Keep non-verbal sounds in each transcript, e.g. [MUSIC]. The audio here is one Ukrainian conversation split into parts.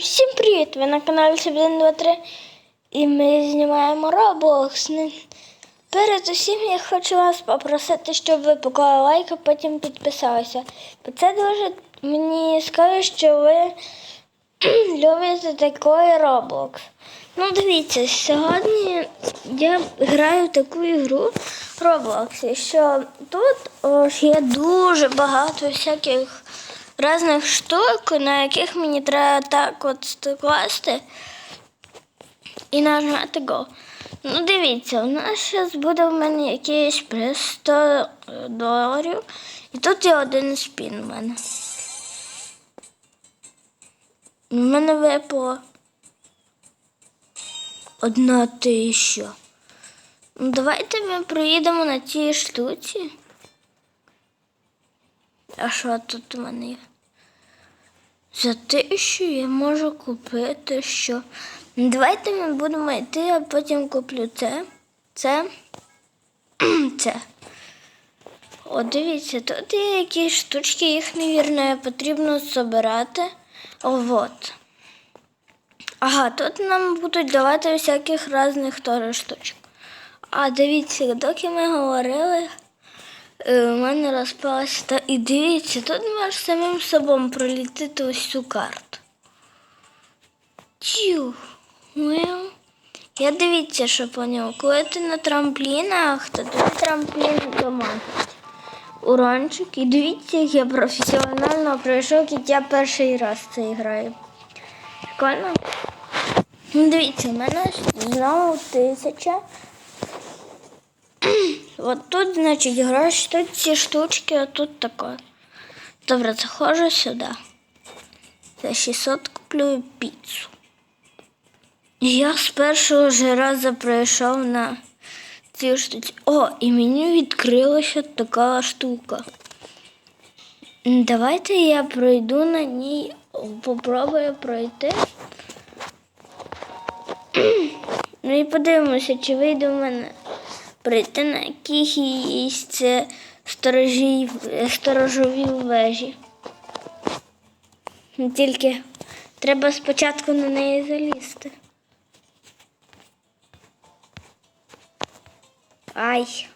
Всім привіт! Ви на каналі 123 і ми знімаємо Roblox. Перед усім я хочу вас попросити, щоб ви поклали лайк, а потім підписалися. Бо це дуже мені скаже, що ви [CLEARS THROAT] любите такий Roblox. Ну, дивіться, сьогодні я граю в таку ігру Roblox, що тут ось є дуже багато всяких різних штук, на яких мені треба так от скласти і нажати Go. Ну, дивіться, у нас зараз буде в мене якийсь приз 100 доларів. І тут є один спін в мене. У мене випало одна тисяча. Ну, давайте ми проїдемо на тій штуці. А що тут у мене є? За тисячу я можу купити що. Давайте ми будемо йти, а потім куплю це. Це. [CLEARS THROAT] це. О, дивіться, тут є якісь штучки, їх, мабуть, потрібно збирати. От. Ага, тут нам будуть давати всяких різних теж штучок. А дивіться, доки ми говорили, у мене розпалася та. І дивіться, тут можеш самим собою пролітити ось цю карту. Тю. Я дивіться, що поняв. Коли ти на трамплінах, то тобі трамплін домашній. Урончик. І дивіться, як я професіонально пройшов, як я перший раз це граю. Прикольно? Ну, Дивіться, у мене знову тисяча. От тут, значить, гроші, тут ці штучки, а тут таке. Добре, заходжу сюди. За 600 куплю піцу. Я з першого ж разу пройшов на цій штуці. О, і мені відкрилася така штука. Давайте я пройду на ній, попробую пройти. Ну і подивимося, чи вийде в мене прийти на якісь це сторожі, сторожові вежі. Ну, Тільки треба спочатку на неї залізти. Ай.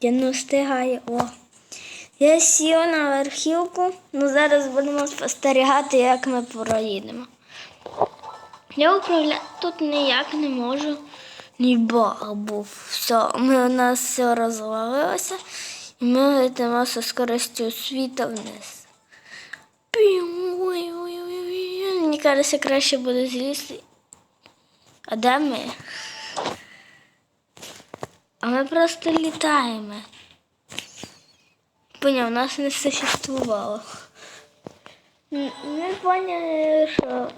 Я не встигаю. О. Я сів на верхівку, ну зараз будемо спостерігати, як ми проїдемо. Я управляти тут ніяк не можу. Ні баг був. Все, ми, у нас все розвалилося, і ми летимо зі скоростю світа вниз. Мені кажеться, краще буде злізти. А де ми? А ми просто літаємо. Поняв, нас не существувало. Ми поняли, що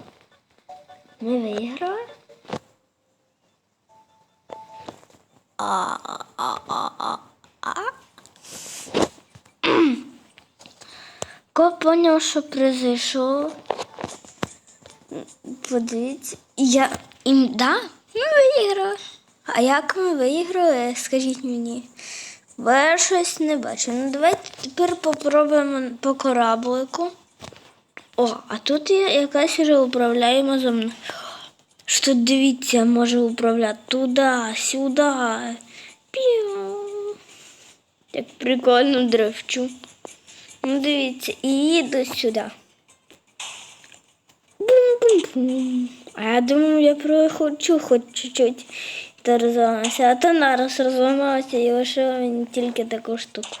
ми виграли. А, а, а, а, а. Ко поняв, що произошло. Подивіться. Я. І, да? Ми виграли. А як ми виграли, скажіть мені. Бо я щось не бачу. Ну давайте тепер попробуємо по кораблику. О, а тут є якась вже управляємо за мною. Що дивіться, може управляти туди, сюди. Піу. Так прикольно дрифчу. Ну дивіться, і їду сюди. Бум-бум-бум. А я думаю, я проходжу хоч чуть-чуть. Та розламався. А то нараз розламався і лишив мені тільки таку штуку.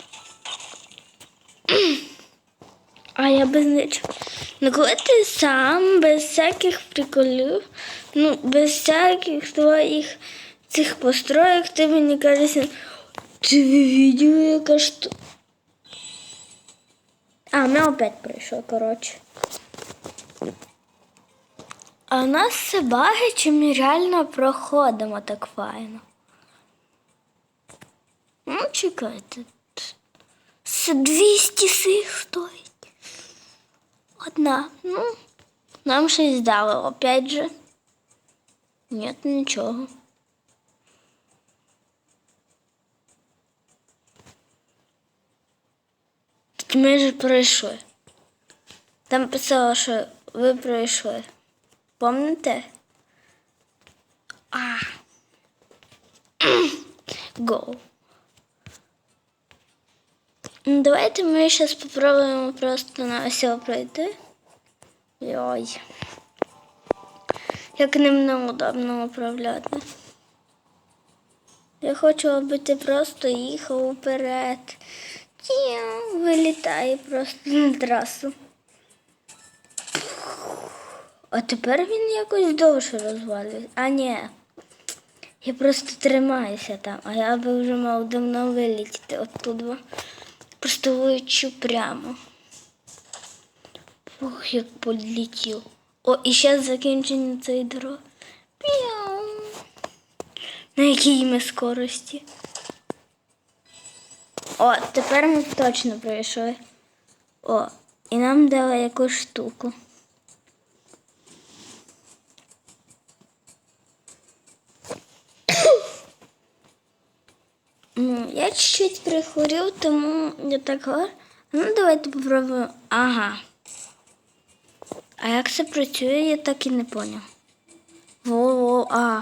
А я без нічого. Ну коли ти сам, без всяких приколів, ну, без всяких твоїх цих построєк, ти мені кажеться, ти видів, яка штука. А, мене опять прийшов, коротше. А у нас все баги, чи ми реально проходимо так файно. Ну, чекайте. Це 200 сих стоїть. Одна. Ну, нам щось дали, опять же. Нет, нічого. Ми ж пройшли. Там писало, що ви пройшли. Помните? А. [COUGHS] Go. Ну, Давайте ми зараз спробуємо просто на все пройти. Йой. Як ним неудобно управляти. Я хочу, аби ти просто їхав уперед. Вилітає просто на трасу. А тепер він якось довше розвалюється. А ні. Я просто тримаюся там, а я би вже мав давно вилітіти оттуда. Просто лечу прямо. Ох, як полетів. О, і ще закінчення цієї дороги. Піу. На якій ми скорості. О, тепер ми точно пройшли. О, і нам дали якусь штуку. Я чуть-чуть прихворів, тому я так говорю. Ну, давайте попробуємо. Ага. А як це працює, я так і не поняв. Во-во, а.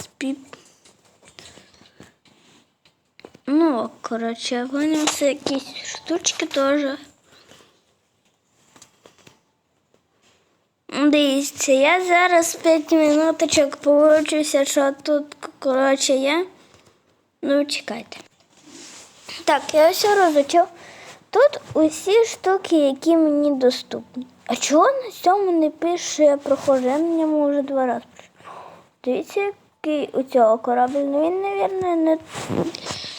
Спіп. Ну, коротше, я це якісь штучки теж. Дивіться, я зараз 5 минуточок получуся, що тут, коротше, є. Ну, чекайте. Так, я все розучив. Тут усі штуки, які мені доступні. А чого на цьому не пише, я проходжу? Я на ньому вже два рази. Дивіться, який у цього корабль. Ну він, мабуть, не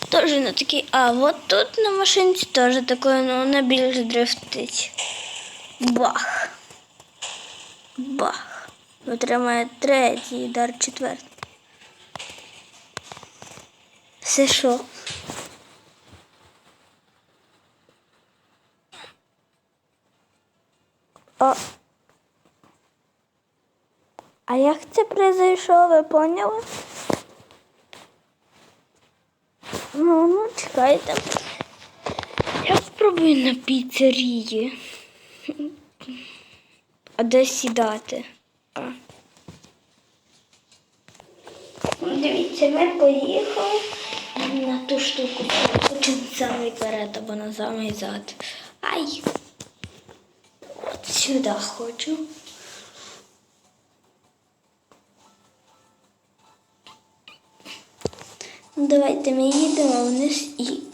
теж не такий. А от тут на машинці теж такий, ну, вона більш дрифтить. Бах. Бах. Отримає третій удар четвертий. Це що? А, а як це произойшло, ви поняли? Ну, ну, чекайте. Я спробую на піцерії. А де сідати? А. Дивіться, ми поїхали на ту штуку. Хочу на самий перед або на самий зад. Ай! От сюди хочу. Ну, Давайте ми їдемо вниз і.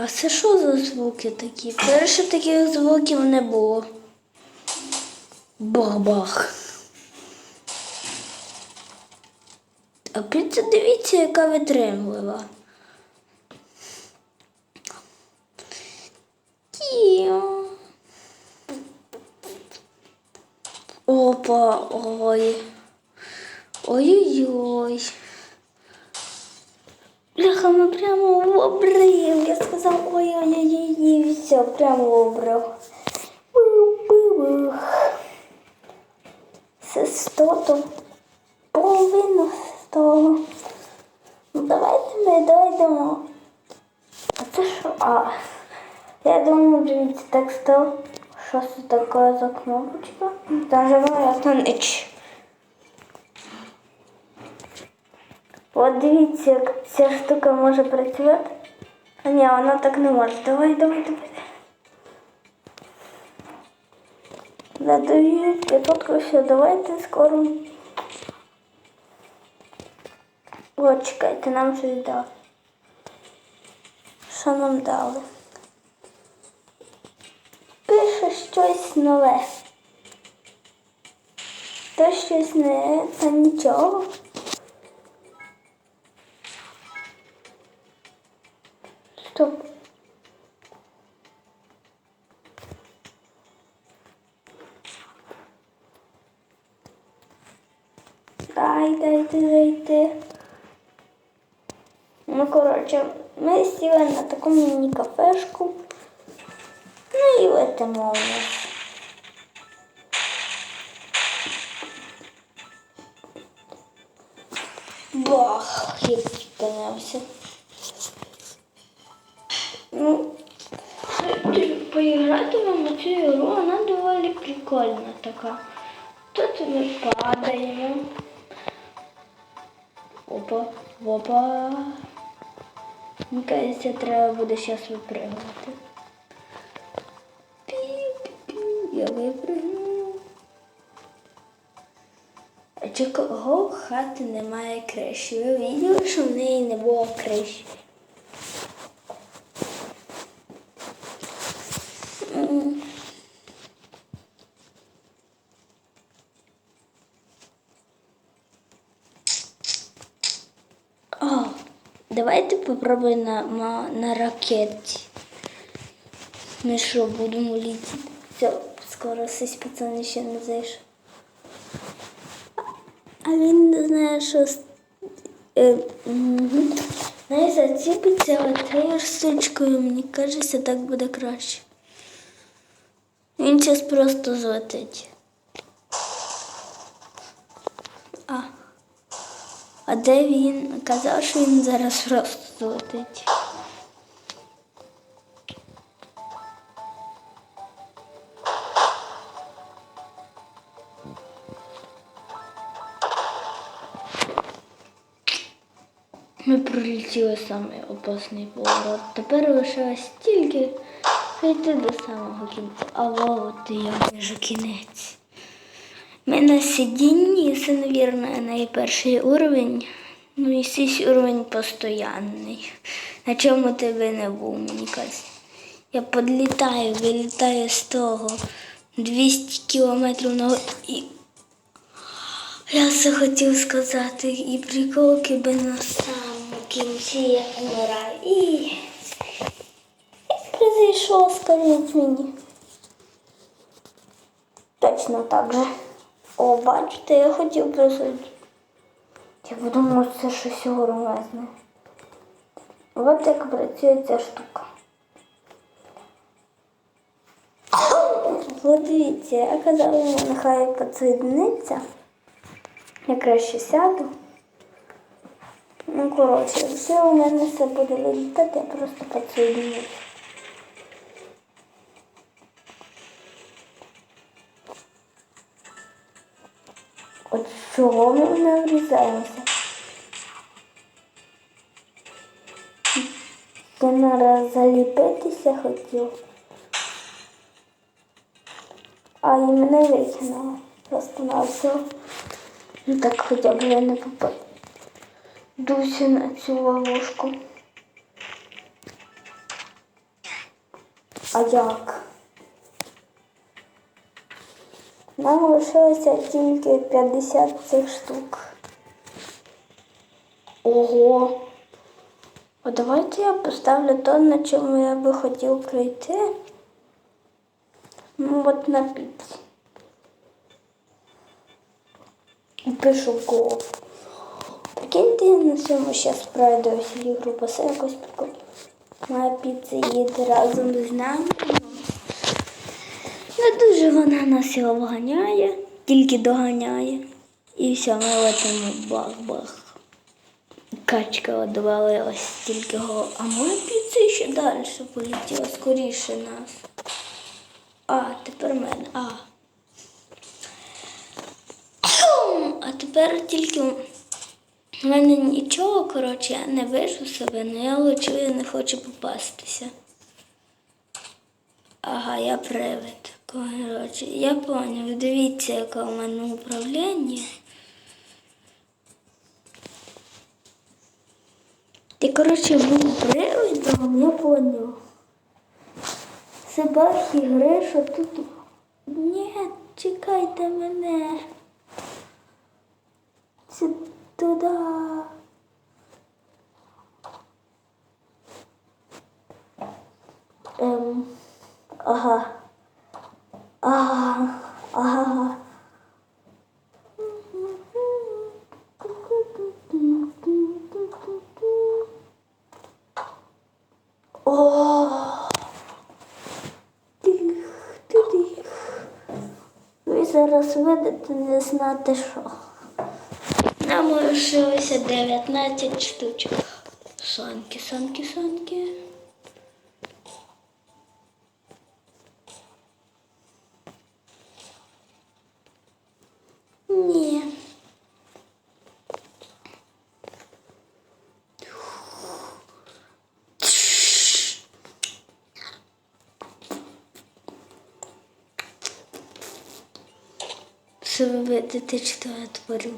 А це що за звуки такі? Перше таких звуків не було. Бах-бах. А піца дивіться, яка витримлива. Опа, ой. Ой-ой-ой. Ми прямо в обрив. Я сказав ой-ой-ой, все, прямо обрив. Це сто, то половина з. Ну, давайте ми дойдемо. А це що? А, я думаю, дивіться, так став. Що це таке за кнопочка? Там же моя От дивіться, як ця штука може працювати. А ні, вона так не може. Давай, давай, давай. Надаю, я тут все, давайте скоро. От, чекайте, нам щось дали. Що нам дали? Пише щось нове. То щось не та нічого. Стоп. Дай, дайте зайти. Ну, коротше, ми сіли на таку міні-кафешку. Ну і летимо. Бах, я підпинявся. Поіграти вам у цю ігру, вона доволі прикольна така. Тут ми падаємо. Опа, опа. Мені кажеться, треба буде зараз випригувати. Я випригну. А чи кого в хати немає криші? Ви бачили, що в неї не було криші? М. О, попробуємо на, на, ракеті. Ми що, будемо літати? Все, скоро сись пацани ще не зайшов. А він не знає, що. Е. Знає, заціпиться отею мені кажеться, так буде краще. Він зараз просто злетить. А де він? Казав, що він зараз просто. Ми пролетіли самий опасний поворот. Тепер лишилось тільки прийти до самого кінця. А от і я вже кінець. Ми на сидінні, це, мабуть, найперший уровень. Ну і цей уровень постоянний. На чому ти би не був, мені кажеться. Я підлітаю, вилітаю з того 200 кілометрів на і я це хотів сказати, і приколки би на самому кінці я вмираю. І произошло, скажіть мені. Точно так же. О, бачите, я хотів просити. Я подумав, що це щось громезне. От як працює ця штука. От дивіться, я казала, нехай підсоєдниться. Я краще сяду. Ну, коротше, все у мене все буде літати, я просто підсоєднююсь. Чого ми не врізаємося? Я нараз заліпитися хотів. А і мене викинуло. Просто на все. Ну так хоча б я не попадуся на цю ловушку. А як? Нам лишилося тільки 50 цих штук. Ого. А давайте я поставлю то, на чому я би хотів прийти. Ну от на піці. І пишу го. Прикиньте, на цьому зараз пройду всю ігру, бо це якось прикольно. Моя піца їде разом з нами. Не дуже вона нас і обганяє, тільки доганяє. І все, ми летимо бах-бах. Качка одвалилась тільки го. А моя піца ще далі полетіла скоріше нас. А, тепер мене. А. А тепер тільки в мене нічого, коротше, я не вижу себе, але я лечу, я не хочу попастися. Ага, я привид. Коротше, я поняв. Дивіться, яке у мене управління. Ти, коротше, був привидом, я поняв. Бах що тут. Ні, чекайте мене. Це туди. Ем, ага. Ага. Ага. О. Тих, тих. Ви зараз видите не знати що. Нам лишилося 19 штучок. Сонки, сонки, сонки. Ні. Все я творю.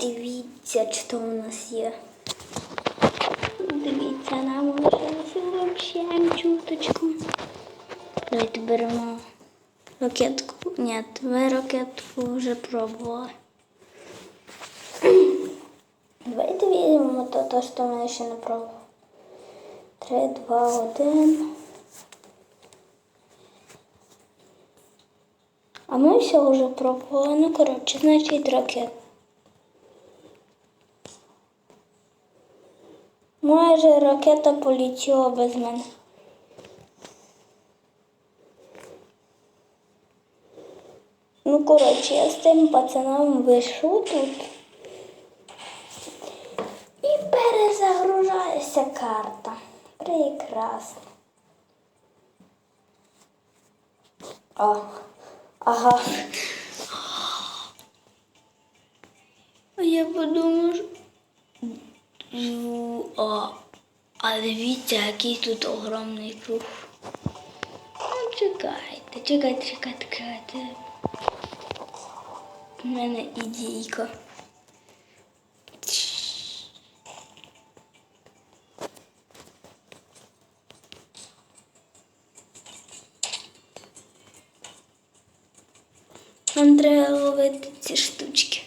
Дивіться, що у нас є. Дивіться, нам лишилося взагалі чуточку. Давайте беремо ракетку. Ні, ви ракетку вже пробували. [CLEARS THROAT] Давайте візьмемо то, то, що ми ще не пробували. Три, два, один. А ми все вже пробували. Ну, коротше, значить ракет. Майже ракета полетіла без мене. Ну, коротше, я з тим пацаном вийшов тут. І перезагружається карта. Прекрасно. О, ага. Який тут огромний круг. Ну, чекайте, чекайте, чекайте, чекайте. У мене ідейка. Нам треба ловити ці штучки.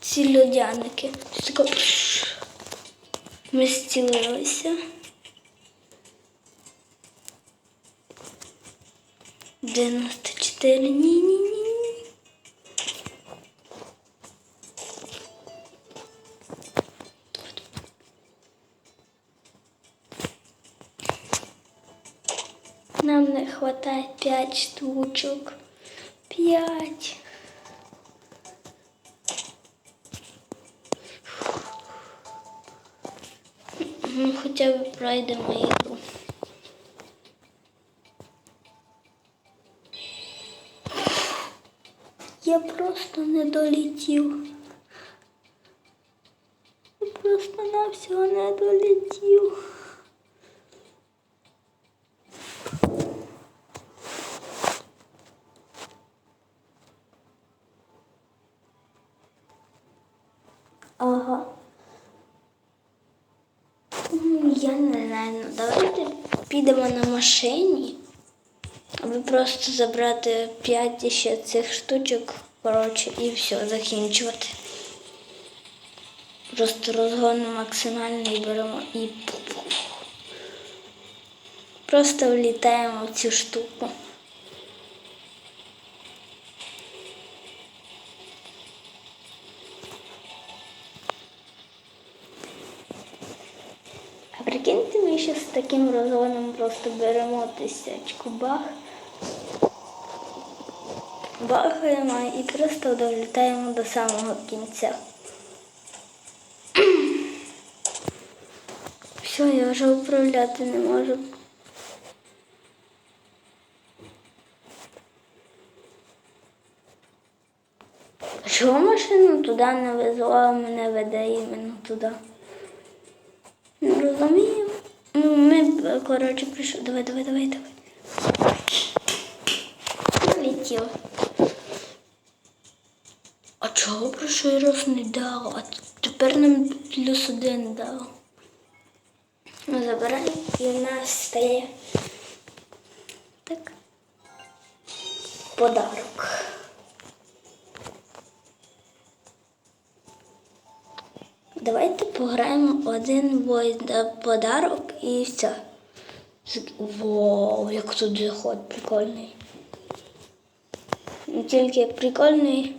Ці льодяники. Тако. Ми зцілилися. Дев'яносто чотири. Ні, ні, ні, ні. Нам не вистачає п'ять штучок. П'ять. Ну, хоча б пройдемо ігру. Я просто не долетів. Я просто на всього не долетів. Ага. М, Я не знаю, давайте підемо на машині, аби просто забрати 5 ще цих штучок, коротше, і все, закінчувати. Просто розгон максимальний беремо і просто влітаємо в цю штуку. Просто беремо тисячку бах. Бахаємо і просто долітаємо до самого кінця. [CLEARS THROAT] Все, я вже управляти не можу. Чого машину туди не везла, а мене веде іменно туди? Не розумію. Ну, ми, коротше, прийшли. Давай, давай, давай, давай. Полетів. чого прошлий раз не дав? А тепер нам плюс один дав. Ми забираємо і в нас стає так. Подарок. Давайте пограємо один подарок і все. Вау, як тут заход прикольний. Тільки прикольний,